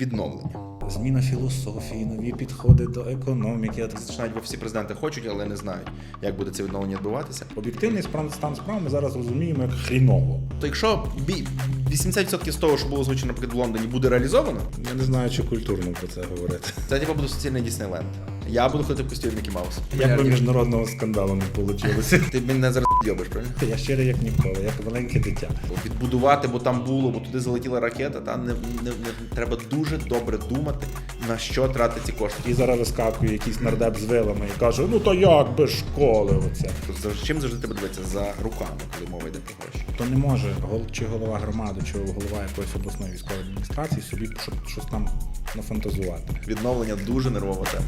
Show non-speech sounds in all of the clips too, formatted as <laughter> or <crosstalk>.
відновлення. Зміна філософії, нові підходи до економіки. Навіть всі президенти хочуть, але не знають, як буде це відновлення відбуватися. Об'єктивний стан справ ми зараз розуміємо як хріново. То якщо бі- 80% з того, що було озвучено, наприклад, в Лондоні, буде реалізовано, Я не знаю, чи культурно про це говорити. це типу буде суцільний Діснейленд. Я буду ходити в костюмі Мікі Маус. Як би міжнародного скандалу не вийшло. Ти мене зараз йобиш, правильно? Я щирий як ніколи, як маленьке дитя. Відбудувати, бо там було, бо туди залетіла ракета, та не, не, не треба дуже добре думати, на що тратити ці кошти. І зараз вискакує якийсь нардеп з вилами і каже: ну то як без школи оце. За чим завжди тебе дивиться? За руками, коли мова йде про гроші. То не може гол- чи голова громади, чи голова якоїсь обласної військової адміністрації собі щось там нафантазувати. Відновлення дуже нервова тема.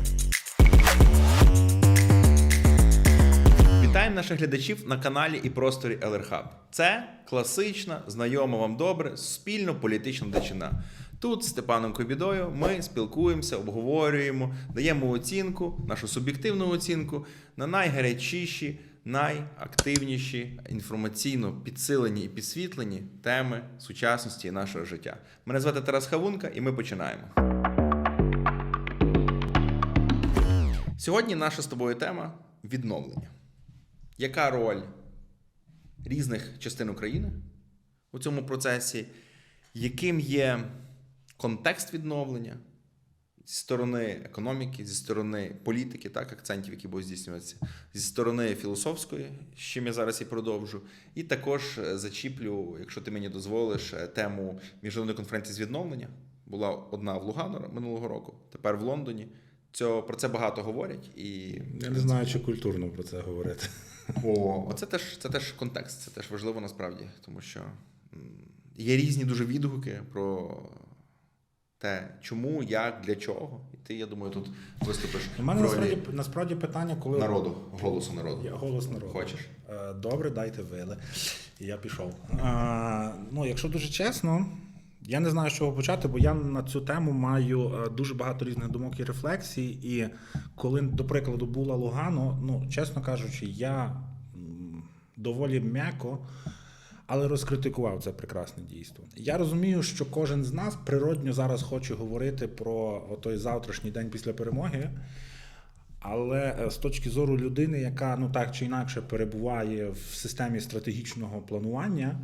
Вітаємо наших глядачів на каналі і просторі Hub. Це класична, знайома вам добре, суспільно-політична дичина. Тут з Степаном Кобідою ми спілкуємося, обговорюємо, даємо оцінку, нашу суб'єктивну оцінку на найгарячіші, найактивніші, інформаційно підсилені і підсвітлені теми сучасності нашого життя. Мене звати Тарас Хавунка, і ми починаємо. Сьогодні наша з тобою тема відновлення. Яка роль різних частин України у цьому процесі? Яким є контекст відновлення зі сторони економіки, зі сторони політики, так, акцентів, які будуть здійснюватися, зі сторони філософської, з чим я зараз і продовжу. І також е, зачіплю, якщо ти мені дозволиш, е, тему міжнародної конференції з відновлення. Була одна в Лугану минулого року, тепер в Лондоні. Цього, про це багато говорять. І Я не знаю, чи культурно про це говорити. О, <laughs> оце теж це теж контекст, це теж важливо насправді, тому що є різні дуже відгуки про те, чому, як, для чого. І ти, я думаю, тут виступиш У мене в ролі насправді, насправді питання, коли народу, голосу народу. Я голос народу. Хочеш? Е, Добре, дайте вили. І я пішов. А, ну, якщо дуже чесно, я не знаю, з чого почати, бо я на цю тему маю е, дуже багато різних думок і рефлексій. І коли, до прикладу, була Лугано, ну, чесно кажучи, я доволі м'яко. Але розкритикував це прекрасне дійство. Я розумію, що кожен з нас природньо зараз хоче говорити про той завтрашній день після перемоги. Але е, з точки зору людини, яка ну так чи інакше перебуває в системі стратегічного планування,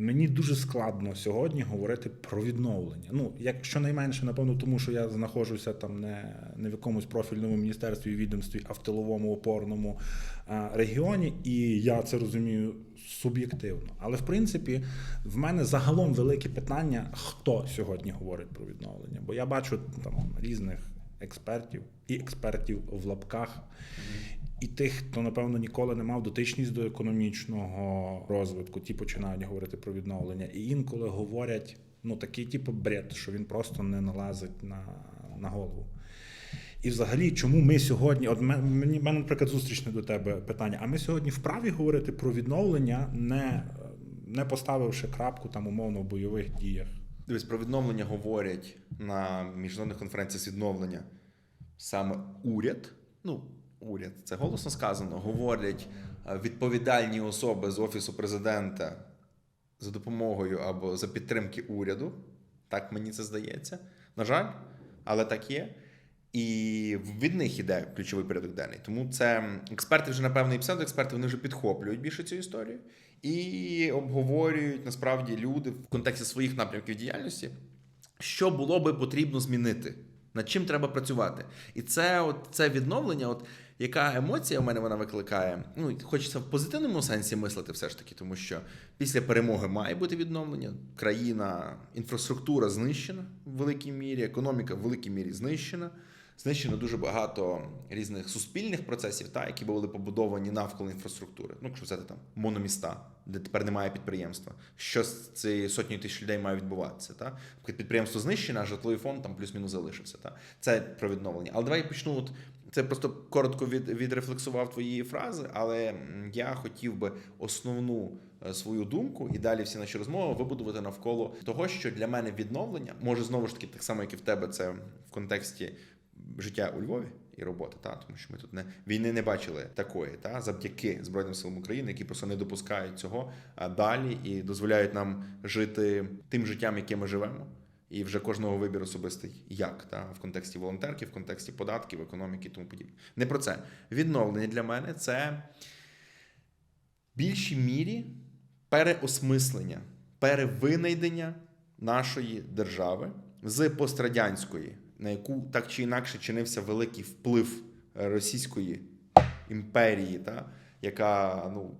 мені дуже складно сьогодні говорити про відновлення. Ну, як щонайменше, напевно, тому що я знаходжуся там не, не в якомусь профільному міністерстві, відомстві, а в тиловому опорному е, регіоні, і я це розумію суб'єктивно. Але в принципі, в мене загалом велике питання, хто сьогодні говорить про відновлення. Бо я бачу там різних експертів і експертів в лапках, і тих, хто напевно ніколи не мав дотичність до економічного розвитку, ті починають говорити про відновлення. І інколи говорять ну такий типу бред, що він просто не налазить на, на голову. І взагалі, чому ми сьогодні, от ме- мені мене, наприклад, зустрічне до тебе питання, а ми сьогодні вправі говорити про відновлення, не, не поставивши крапку там умовно в бойових діях. Дивись, про відновлення говорять на міжнародних конференціях з відновлення саме уряд. Ну, уряд, це голосно сказано. Говорять е, відповідальні особи з офісу президента за допомогою або за підтримки уряду. Так мені це здається. На жаль, але так є. І від них іде ключовий порядок денний. Тому це експерти вже, напевно, і псевдоексперти, вони вже підхоплюють більше цю історію і обговорюють насправді люди в контексті своїх напрямків діяльності, що було би потрібно змінити, над чим треба працювати. І це, от, це відновлення, от яка емоція у мене вона викликає. Ну, хочеться в позитивному сенсі мислити все ж таки, тому що після перемоги має бути відновлення. Країна, інфраструктура знищена в великій мірі, економіка в великій мірі знищена. Знищено дуже багато різних суспільних процесів, та, які були побудовані навколо інфраструктури. Ну, якщо взяти там мономіста, де тепер немає підприємства. Що з цією сотнею тисяч людей має відбуватися? Та? Підприємство знищене, а житловий фонд там плюс-мінус залишився. Та? Це про відновлення. Але давай почну. От, це просто коротко від, відрефлексував твої фрази, але я хотів би основну е, свою думку і далі всі наші розмови вибудувати навколо того, що для мене відновлення може знову ж таки так само, як і в тебе, це в контексті життя у Львові і роботи, та тому що ми тут не війни не бачили такої, та завдяки збройним силам України, які просто не допускають цього далі і дозволяють нам жити тим життям, яке ми живемо. І вже кожного вибір особистий як та в контексті волонтерки, в контексті податків, економіки і тому подібне. Не про це. Відновлення для мене це в більшій мірі переосмислення, перевинайдення нашої держави з пострадянської, на яку так чи інакше чинився великий вплив Російської імперії, та, яка ну,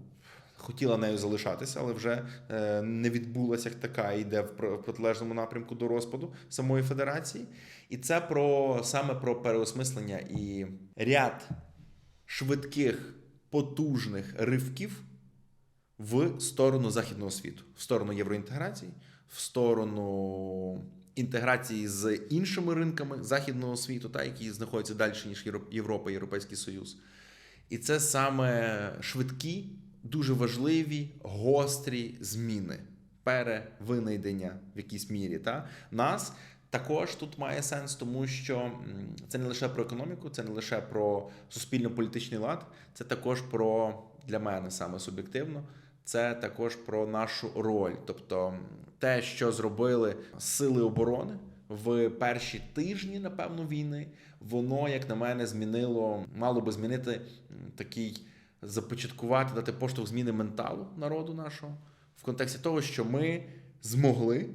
хотіла нею залишатися, але вже е, не відбулася як така, йде в протилежному напрямку до розпаду самої федерації. І це про саме про переосмислення і ряд швидких, потужних ривків в сторону західного світу, в сторону євроінтеграції, в сторону інтеграції з іншими ринками західного світу, та які знаходяться далі ніж Європа, Європейський Союз. І це саме швидкі, дуже важливі, гострі зміни, перевинайдення в якійсь мірі. Та? Нас також тут має сенс, тому що це не лише про економіку, це не лише про суспільно-політичний лад, це також про для мене саме суб'єктивно. Це також про нашу роль, тобто те, що зробили сили оборони в перші тижні, напевно, війни, воно, як на мене, змінило, мало би змінити такий започаткувати, дати поштовх зміни менталу народу нашого в контексті того, що ми змогли.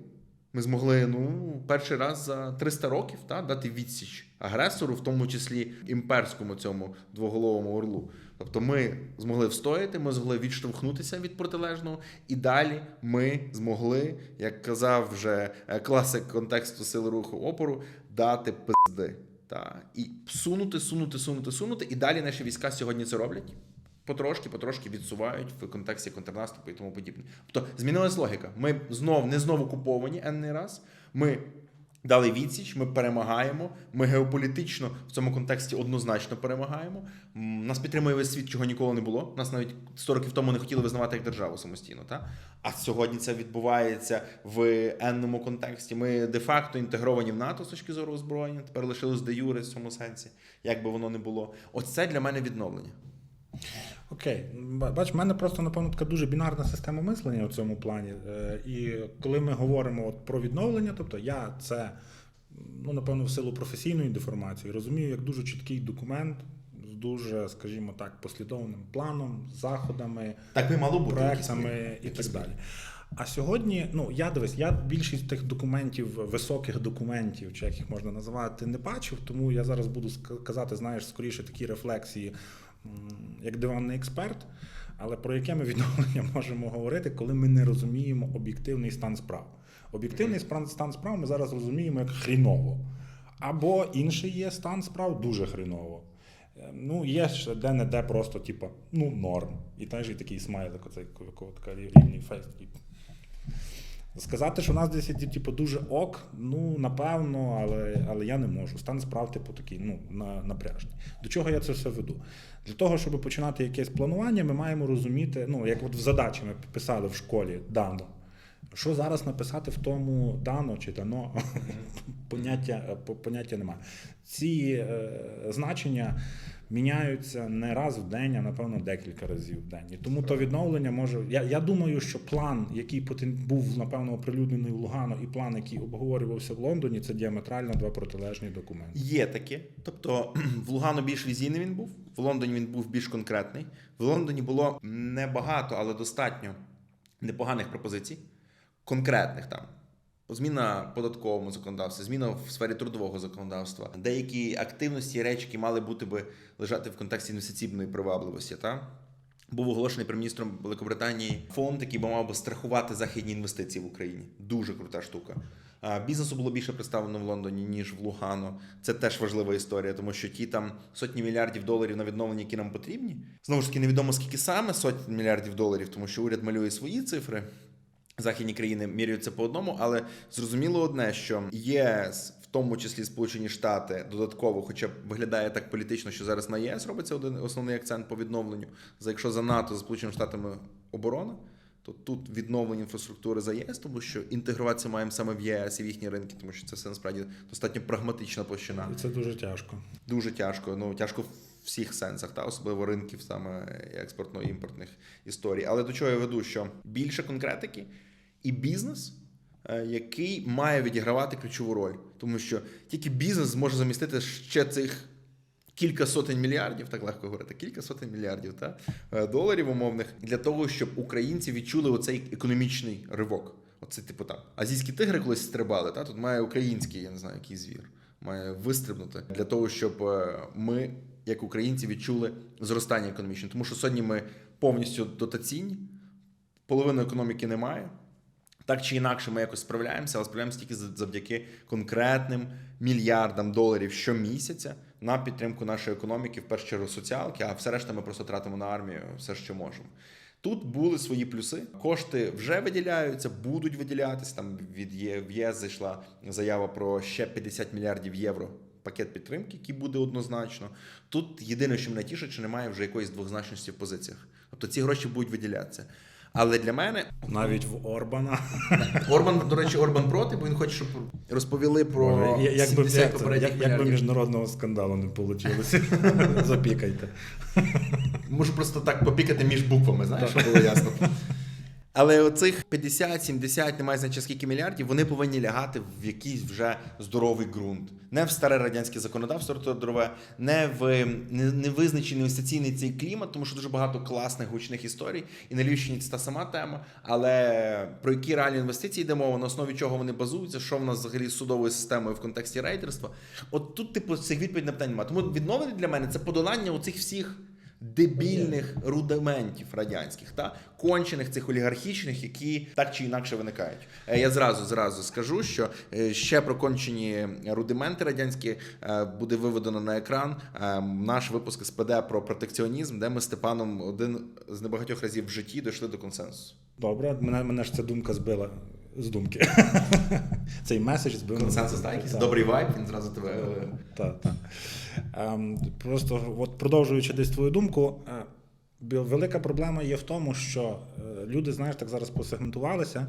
Ми змогли ну перший раз за 300 років та дати відсіч агресору, в тому числі імперському цьому двоголовому орлу. Тобто, ми змогли встояти, ми змогли відштовхнутися від протилежного, і далі ми змогли, як казав вже е, класик контексту сили руху опору, дати пизди. Та і сунути, сунути, сунути, сунути. І далі наші війська сьогодні це роблять. Потрошки, потрошки відсувають в контексті контрнаступу і тому подібне. Тобто змінилась логіка. Ми знов не знову куповані енний раз. Ми дали відсіч, ми перемагаємо. Ми геополітично в цьому контексті однозначно перемагаємо. Нас підтримує весь світ, чого ніколи не було. Нас навіть 100 років тому не хотіли визнавати як державу самостійно. Та? А сьогодні це відбувається в енному контексті. Ми де-факто інтегровані в НАТО з точки зору озброєння. Тепер лишилось де юре в цьому сенсі, як би воно не було. Ось це для мене відновлення. Окей, Ба- бач, в мене просто напевно така дуже бінарна система мислення у цьому плані. Е, І коли ми говоримо от про відновлення, тобто я це ну напевно в силу професійної деформації розумію як дуже чіткий документ з дуже, скажімо так, послідовним планом, заходами, Так би мало бути. проектами і так далі. А сьогодні, ну я дивись, я більшість тих документів, високих документів, чи як їх можна називати, не бачив, тому я зараз буду казати, знаєш, скоріше такі рефлексії, як диванний експерт. Але про яке ми відновлення <laughs> можемо говорити, коли ми не розуміємо об'єктивний стан справ? Об'єктивний стан справ ми зараз розуміємо як хріново. Або інший є стан справ дуже хріново. Е, Ну, є ще де-не-де просто, типу, ну, норм. І теж і такий смайлик, оцей така рівний фейс. Сказати, що у нас десь є, типу, дуже ок, ну, напевно, але, але я не можу. Стан справ, типу, такий, ну, на, напряжний. До чого я це все веду? Для того, щоб починати якесь планування, ми маємо розуміти, ну, як от в задачі ми писали в школі дано. Що зараз написати в тому дано чи дано, <laughs> поняття, поняття немає. Ці е, значення міняються не раз в день, а напевно декілька разів в день. І тому то відновлення може. Я, я думаю, що план, який був напевно оприлюднений в Лугано, і план, який обговорювався в Лондоні, це діаметрально два протилежні документи. Є таке. Тобто <clears throat> в Лугано більш візійний він був, в Лондоні він був більш конкретний. В Лондоні було небагато, але достатньо непоганих пропозицій, конкретних там. Зміна податковому законодавстві, зміна в сфері трудового законодавства, деякі активності і речі, які мали бути би лежати в контексті інвестиційної привабливості. Та? Був оголошений прем'єром Великобританії фонд, який би мав би страхувати західні інвестиції в Україні. Дуже крута штука. Бізнесу було більше представлено в Лондоні, ніж в Лугано. Це теж важлива історія, тому що ті там сотні мільярдів доларів на відновлення, які нам потрібні. Знову ж таки, невідомо скільки саме сотні мільярдів доларів, тому що уряд малює свої цифри. Західні країни міряються по одному, але зрозуміло одне, що ЄС, в тому числі Сполучені Штати, додатково, хоча б виглядає так політично, що зараз на ЄС робиться один основний акцент по відновленню. За якщо за НАТО, за Сполученими Штатами оборона, то тут відновлення інфраструктури за ЄС, тому що інтегруватися маємо саме в єС і в їхні ринки, тому що це все насправді достатньо прагматична площина. І це дуже тяжко. Дуже тяжко. Ну тяжко в всіх сенсах, та особливо ринків саме експортно-імпортних історій. Але до чого я веду, що більше конкретики і бізнес е, який має відігравати ключову роль, тому що тільки бізнес зможе замістити ще цих кілька сотень мільярдів, так легко говорити, кілька сотень мільярдів та, е, доларів умовних для того, щоб українці відчули оцей економічний ривок. Оце, типу там, азійські тигри колись стрибали, та тут має український, я не знаю, який звір, має вистрибнути для того, щоб е, ми, як українці, відчули зростання економічне. Тому що сьогодні ми повністю дотаційні, половини економіки немає. Так чи інакше, ми якось справляємося, але справляємося тільки за- завдяки конкретним мільярдам доларів щомісяця на підтримку нашої економіки, в першу чергу соціалки, а все решта ми просто тратимо на армію все, що можемо. Тут були свої плюси. Кошти вже виділяються, будуть виділятися. Там від ЄС зайшла заява про ще 50 мільярдів євро. Пакет підтримки, який буде однозначно. Тут єдине, що мене тішить, що немає вже якоїсь двозначності в позиціях. Тобто ці гроші будуть виділятися. Але для мене Навіть в Орбана. <laughs> Орбан, до речі, Орбан проти, бо він хоче, щоб розповіли про Я- Якби, 70 як, попередніх як, якби міжнародного скандалу не вийшло. <laughs> Запікайте. Можу просто так попікати між буквами, знаєш, щоб було <laughs> ясно. Але оцих 50, 70, немає значення скільки мільярдів, вони повинні лягати в якийсь вже здоровий ґрунт. Не в старе радянське законодавство трудове, не в не, не інвестиційний цей клімат, тому що дуже багато класних гучних історій. І на Львівщині це та сама тема. Але про які реальні інвестиції йде мова, на основі чого вони базуються, що в нас взагалі з судовою системою в контексті рейдерства. От тут, типу, цих відповідей на питання немає. Тому відновлення для мене це подолання оцих всіх дебільних рудиментів радянських та кончених цих олігархічних, які так чи інакше виникають. Е, Я зразу зразу скажу, що е, ще про кончені рудименти радянські е, буде виведено на екран наш випуск СПД про протекціонізм, де ми з Степаном один з небагатьох разів в житті дійшли до консенсусу. Добре, мене, мене ж ця думка збила з думки. <laughs> Цей меседж збив. Консенсус, так? Якийсь добрий вайб, він зразу тебе. е, Так, так. Ем, просто от продовжуючи десь твою думку, е, велика проблема є в тому, що е, люди, знаєш, так зараз посегментувалися.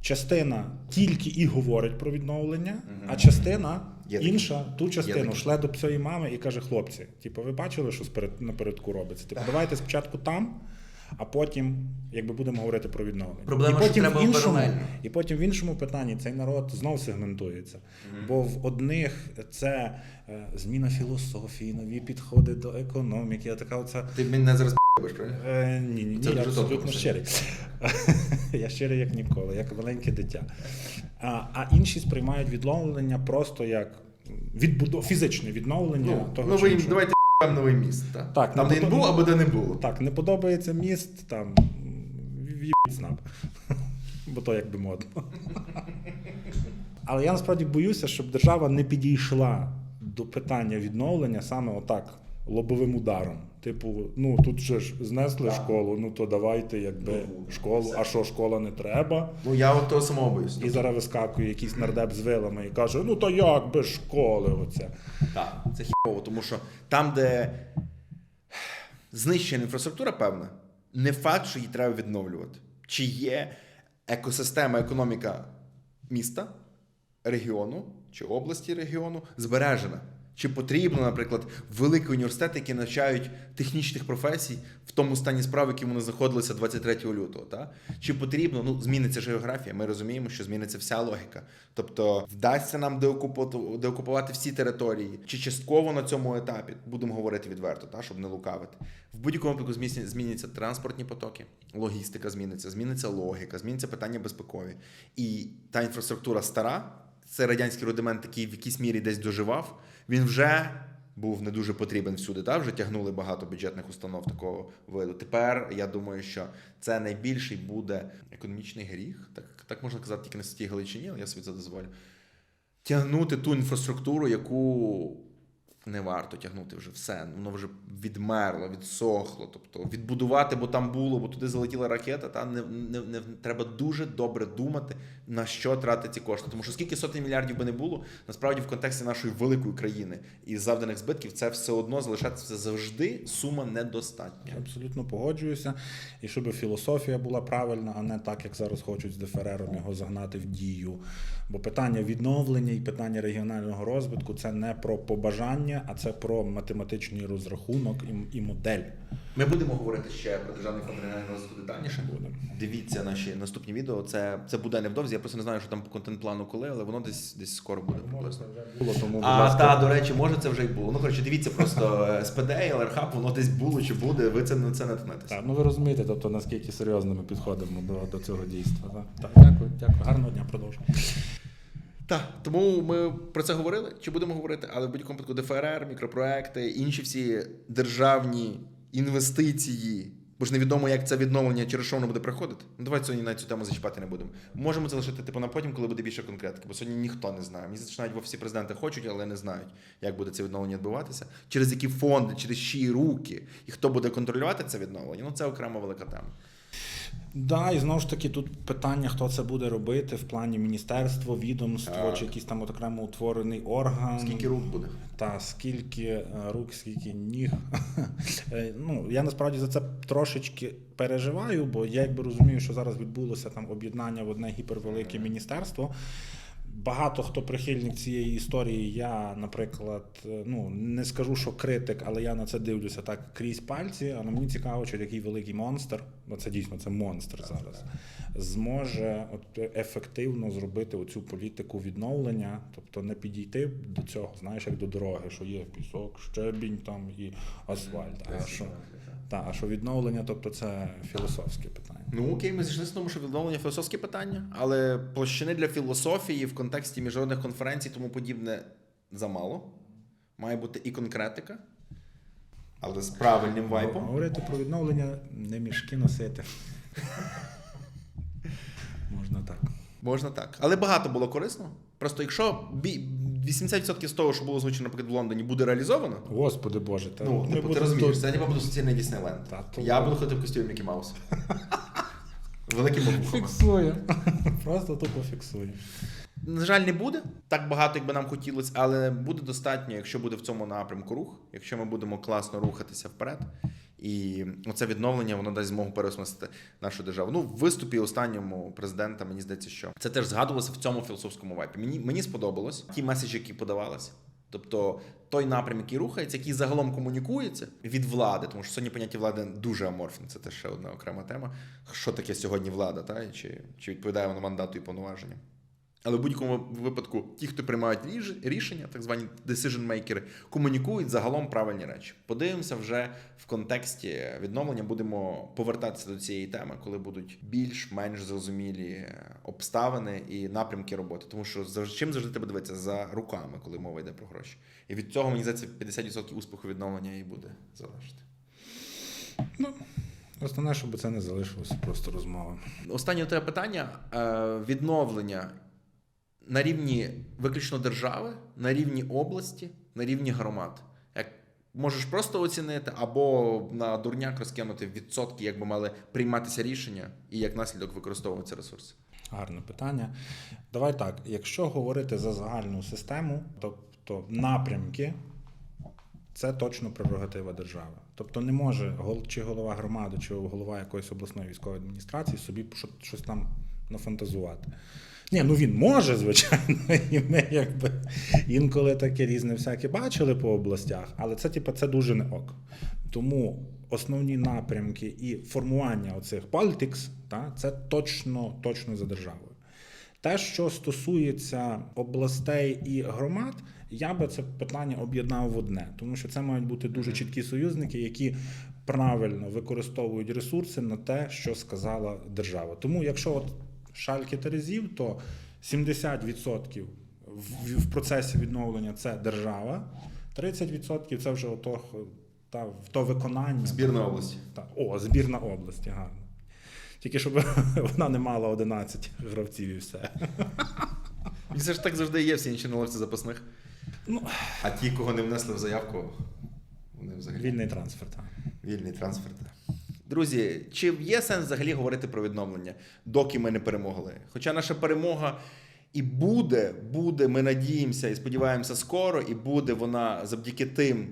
Частина тільки і говорить про відновлення, а частина Є інша ту частину шле до псої мами і каже: хлопці, типу, ви бачили, що напередку робиться? Типу, давайте спочатку там, а потім, якби будемо говорити про відновлення. Проблема, і що потім треба в іншому, і потім в іншому питанні цей народ знов сегментується. Бо в одних це е, зміна філософії, нові підходи до економіки. А така оця. Ти мене зараз правильно? Е, ні, ні, ні, Це я абсолютно щирий. <laughs> я щирий як ніколи, як маленьке дитя. А, а інші сприймають відновлення просто як відбудов... фізичне відновлення Ну, того. чи новий, іншого. давайте новий міст. Так, Так, Там, не де він був, або де не було. Так, не подобається міст, там в'їбіть снап. <laughs> Бо то якби модно. Але я насправді боюся, щоб держава не підійшла до питання відновлення саме отак, лобовим ударом. Типу, ну тут же ж знесли Так. школу, ну то давайте, якби Ну, школу, все. а що школа не треба. Ну я от того самого боюсь. І зараз вискакує якийсь нардеп з вилами і каже: ну то як без школи? Оце. Так, це хірово, тому що там, де знищена інфраструктура, певна, не факт, що її треба відновлювати. Чи є екосистема, економіка міста, регіону чи області регіону збережена? Чи потрібно, наприклад, великі університети, які навчають технічних професій в тому стані справ, в якому вони знаходилися 23 лютого? Та? Чи потрібно, ну, зміниться географія, ми розуміємо, що зміниться вся логіка. Тобто, вдасться нам деокупувати, деокупувати всі території, чи частково на цьому етапі, будемо говорити відверто, та, щоб не лукавити. В будь-якому випадку зміняться транспортні потоки, логістика зміниться, зміниться логіка, зміниться питання безпекові. І та інфраструктура стара, це радянський рудимент, який в якійсь мірі десь доживав, він вже був не дуже потрібен всюди. Та? Вже тягнули багато бюджетних установ такого виду. Тепер я думаю, що це найбільший буде економічний гріх. Так, так можна казати тільки на святій Галичині, але я собі це дозволю. Тягнути ту інфраструктуру, яку не варто тягнути вже все. Воно вже відмерло, відсохло. Тобто відбудувати, бо там було, бо туди залетіла ракета. Та не, не, не треба дуже добре думати, на що тратити ці кошти. Тому що скільки сотень мільярдів би не було, насправді в контексті нашої великої країни і завданих збитків це все одно залишається завжди сума недостатня. Абсолютно погоджуюся. І щоб філософія була правильна, а не так, як зараз хочуть з Деферером його загнати в дію. Бо питання відновлення і питання регіонального розвитку це не про побажання ні, а це про математичний розрахунок і, і модель. Ми будемо говорити ще про державний фонд регіонального розвитку детальніше. Будемо. Дивіться наші наступні відео. Це, це буде невдовзі. Я просто не знаю, що там по контент-плану коли, але воно десь десь скоро буде приблизно. Було тому, А ласка, та, до речі, може це вже й було. Ну коротше, дивіться просто е, СПД, ЛРХ, воно десь було чи буде. Ви це на це наткнетеся. Так, ну ви розумієте, тобто наскільки серйозно ми підходимо до, до цього дійства. Так? Так, дякую, дякую. Гарного дня продовжуємо. Так, тому ми про це говорили чи будемо говорити, але в будь-якому випадку ДФРР, мікропроекти, інші всі державні інвестиції. Бо ж невідомо, як це відновлення через що воно буде приходити. Ну давайте сьогодні на цю тему зачіпати не будемо. Можемо це лишити типу на потім, коли буде більше конкретики, бо сьогодні ніхто не знає. Мені що навіть всі президенти хочуть, але не знають, як буде це відновлення відбуватися, через які фонди, через чиї руки, і хто буде контролювати це відновлення. Ну це окрема велика тема. Да, і знову ж таки тут питання, хто це буде робити в плані міністерство, відомство Так. чи якийсь там от окремо утворений орган. Скільки рук буде? Та скільки е, рук, скільки ніг. Е, ну, я насправді за це трошечки переживаю, бо я якби розумію, що зараз відбулося там об'єднання в одне гіпервелике міністерство. Багато хто прихильник цієї історії. Я, наприклад, е, ну не скажу, що критик, але я на це дивлюся так крізь пальці. Але мені цікаво, чи який великий монстр, бо це дійсно це монстр зараз, зможе от ефективно зробити оцю політику відновлення, тобто не підійти до цього, знаєш, як до дороги, що є пісок, щебінь там і асфальт. А що, та, а що відновлення, тобто це філософське питання. Ну окей, ми зійшли з тому, що відновлення філософське питання, але площини для філософії в контексті міжнародних конференцій тому подібне замало. Має бути і конкретика, але з правильним вайпом. Говорити про відновлення не мішки носити. Можна так. Можна так. Але багато було корисно. Просто якщо 80% з того, що було озвучено, наприклад, в Лондоні, буде реалізовано. Господи Боже, та Ну, типу, ти розумієш, це ніби буде суцільний Діснейленд. Я буду ходити в костюмі Мікі Мауса. <laughs> Великими буквами. <laughs> Фіксує. Просто тупо фіксує. На жаль, не буде так багато, як би нам хотілося, але буде достатньо, якщо буде в цьому напрямку рух, якщо ми будемо класно рухатися вперед. І оце відновлення воно дасть змогу переосмислити нашу державу. Ну, в виступі останньому президента мені здається, що це теж згадувалося в цьому філософському вайпі. Мені мені сподобалось ті меседжі, які подавалися. Тобто той напрям, який рухається, який загалом комунікується від влади, тому що сьогодні поняття влади дуже аморфне. Це теж ще одна окрема тема. Що таке сьогодні влада, та? Чи, чи відповідає вона мандату і повноваженням? Але в будь-якому випадку ті, хто приймають рішення, так звані decision-makers, комунікують загалом правильні речі. Подивимося вже в контексті відновлення. Будемо повертатися до цієї теми, коли будуть більш-менш зрозумілі е, обставини і напрямки роботи. Тому що завжди чим завжди треба дивитися за руками, коли мова йде про гроші. І від цього мені здається 50% успіху відновлення і буде залежати. Ну, основне, щоб це не залишилося просто розмова. Останнє тебе питання Е, відновлення на рівні виключно держави, на рівні області, на рівні громад. Як можеш просто оцінити, або на дурняк розкинути відсотки, як би мали прийматися рішення і як наслідок використовуватися ресурси. Гарне питання. Давай так, якщо говорити за загальну систему, тобто напрямки, це точно прерогатива держави. Тобто не може чи голова громади, чи голова якоїсь обласної військової адміністрації собі що- щось там нафантазувати. Ні, ну він може, звичайно, <laughs> і ми якби інколи таке різне всяке бачили по областях, але це, типу, це дуже не ок. Тому основні напрямки і формування оцих politics, та, це точно, точно за державою. Те, що стосується областей і громад, я би це питання об'єднав в одне, тому що це мають бути дуже чіткі союзники, які правильно використовують ресурси на те, що сказала держава. Тому, якщо от шальки терезів, то 70% в, в процесі відновлення це держава, 30% це вже ото, та, то виконання. Збірна області. Так. О, збірна області, гарно. Тільки щоб <laughs> вона не мала 11 гравців і все. І це ж так завжди є, всі інші на лавці запасних. Ну, А ті, кого не внесли в заявку, вони взагалі. вільний трансфер. Так. Вільний трансфер. так. Друзі, чи є сенс взагалі говорити про відновлення, доки ми не перемогли? Хоча наша перемога і буде, буде, ми надіємося і сподіваємося скоро, і буде вона завдяки тим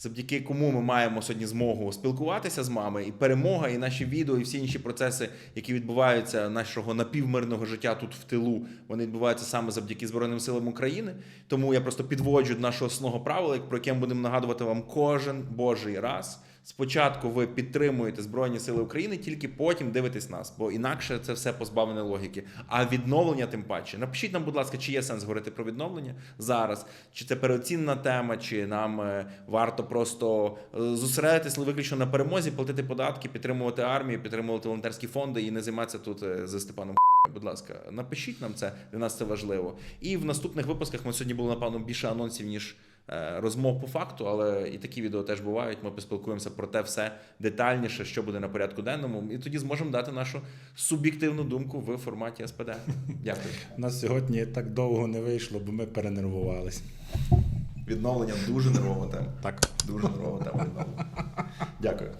завдяки кому ми маємо сьогодні змогу спілкуватися з вами, і перемога, і наші відео, і всі інші процеси, які відбуваються нашого напівмирного життя тут в тилу, вони відбуваються саме завдяки Збройним силам України. Тому я просто підводжу до нашого основного правила, про яке ми будемо нагадувати вам кожен божий раз. Спочатку ви підтримуєте Збройні Сили України, тільки потім дивитесь нас, бо інакше це все позбавлене логіки. А відновлення тим паче. Напишіть нам, будь ласка, чи є сенс говорити про відновлення зараз, чи це переоцінна тема, чи нам е, варто просто е, зосередитись виключно на перемозі, платити податки, підтримувати армію, підтримувати волонтерські фонди і не займатися тут е, за Степаном. Будь ласка, напишіть нам це, для нас це важливо. І в наступних випусках ми сьогодні було напевно більше анонсів, ніж розмов по факту, але і такі відео теж бувають. Ми поспілкуємося про те все детальніше, що буде на порядку денному, і тоді зможемо дати нашу суб'єктивну думку в форматі СПД. <laughs> Дякую. У нас сьогодні так довго не вийшло, бо ми перенервувались. Відновлення дуже нервова тема. Так. Дуже нервова тема відновлення. Дякую.